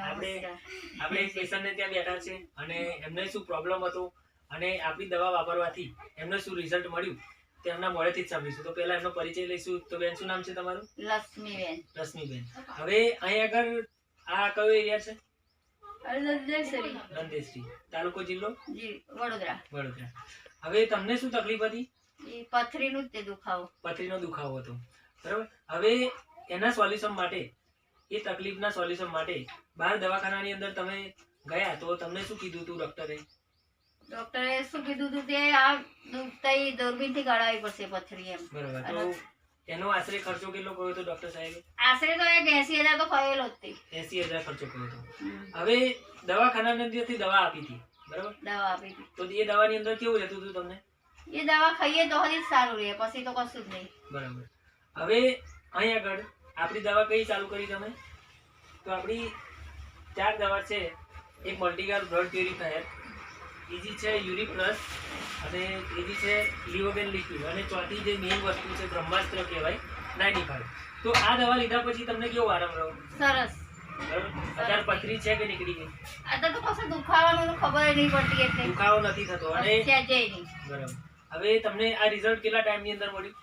આપણે આપણે એક પેશન્ટને ત્યાં બેઠા છે અને એમને શું પ્રોબ્લેમ હતો અને આપણી દવા વાપરવાથી એમને શું રિઝલ્ટ મળ્યું તે એમના મોડેથી જ સાંભળીશું. તો પહેલા એમનો પરિચય લઈશું. તો બેન શું નામ છે તમારું? લક્ષ્મીબેન. લક્ષ્મીબેન. હવે અહીં આગળ આ કયો એરિયા છે? નંદેશ્રી. તાલુકો જિલ્લો? વડોદરા. વડોદરા. હવે તમને શું તકલીફ હતી? પથરીનું જ તે દુખાવો. પથરીનો દુખાવો હતો. બરાબર? હવે એના સોલ્યુશન માટે એ તકલીફના સોલ્યુશન માટે. બહાર દવાખાનાની અંદર તમે ગયા તો તમને શું કીધું હતું ડોક્ટરે? ડોક્ટરે શું કીધું હતું કે આ દુખતાઈ દૂરબીનથી કાઢાવી પડશે પથરી એમ. બરાબર. તો એનો આશરે ખર્ચો કેટલો કર્યો હતો ડોક્ટર સાહેબે? આશરે તો એક એસી હજાર તો કહેલો જ તે. એસી હજાર ખર્ચો કર્યો હતો. હવે દવાખાનાની અંદરથી દવા આપી હતી. બરાબર? દવા આપી હતી. તો એ દવાની અંદર કેવું રહેતું હતું તમને? એ દવા ખાઈએ તો હજી સારું રહે પછી તો કશું જ નહીં. બરાબર. હવે અહીં આગળ આપણી દવા કઈ ચાલુ કરી તમે? તો આપણી ચાર દવા છે. એક મલ્ટીગાર બ્લડ પ્યુરિફાયર બીજી છે યુરિક પ્લસ અને ત્રીજી છે લિવોગેન લિક્વિડ અને ચોથી જે મેઇન વસ્તુ છે બ્રહ્માસ્ત્ર કહેવાય નાઇન્ટી ફાઈવ તો આ દવા લીધા પછી તમને કેવો આરામ રહ્યો? સરસ. બરાબર? અત્યારે પથરી છે કે નીકળી ગઈ? તો કશું દુખાવાનું ખબર નહીં પડતી એટલે. દુખાવો નથી થતો અને બરાબર. હવે તમને આ રિઝલ્ટ કેટલા ટાઈમની અંદર મળ્યું?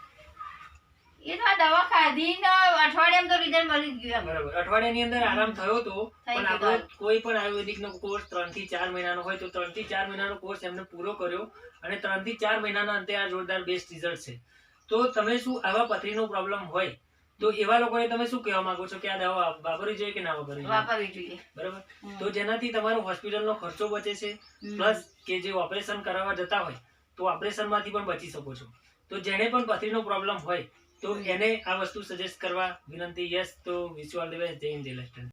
એ તો આ દવા ખાધી ને અઠવાડિયામાં તો રિઝલ્ટ મળી ગયું બરાબર. અઠવાડિયાની અંદર આરામ થયો તો પણ ગયું કોઈ પણ આયુર્વેદિક નો કોર્સ ત્રણથી ચાર મહિનાનો હોય તો ત્રણથી ચાર મહિનાનો કોર્સ એમને પૂરો કર્યો અને ત્રણથી ચાર મહિનાના અંતે આ જોરદાર બેસ્ટ રિઝલ્ટ છે. તો તમે શું આવા પથરીનો પ્રોબ્લેમ હોય તો એવા લોકોને તમે શું કહેવા માંગો છો કે આ દવા વાપરવી જોઈએ કે ના વાપરવી વાપરવી જોઈએ. બરાબર? તો જેનાથી તમારો હોસ્પિટલનો ખર્ચો બચે છે. પ્લસ કે જે ઓપરેશન કરાવવા જતા હોય તો ઓપરેશનમાંથી પણ બચી શકો છો. તો જેને પણ પથરીનો પ્રોબ્લેમ હોય તો એને આ વસ્તુ સજેસ્ટ કરવા વિનંતી યસ તો wish you all the best Jai Hind, Jai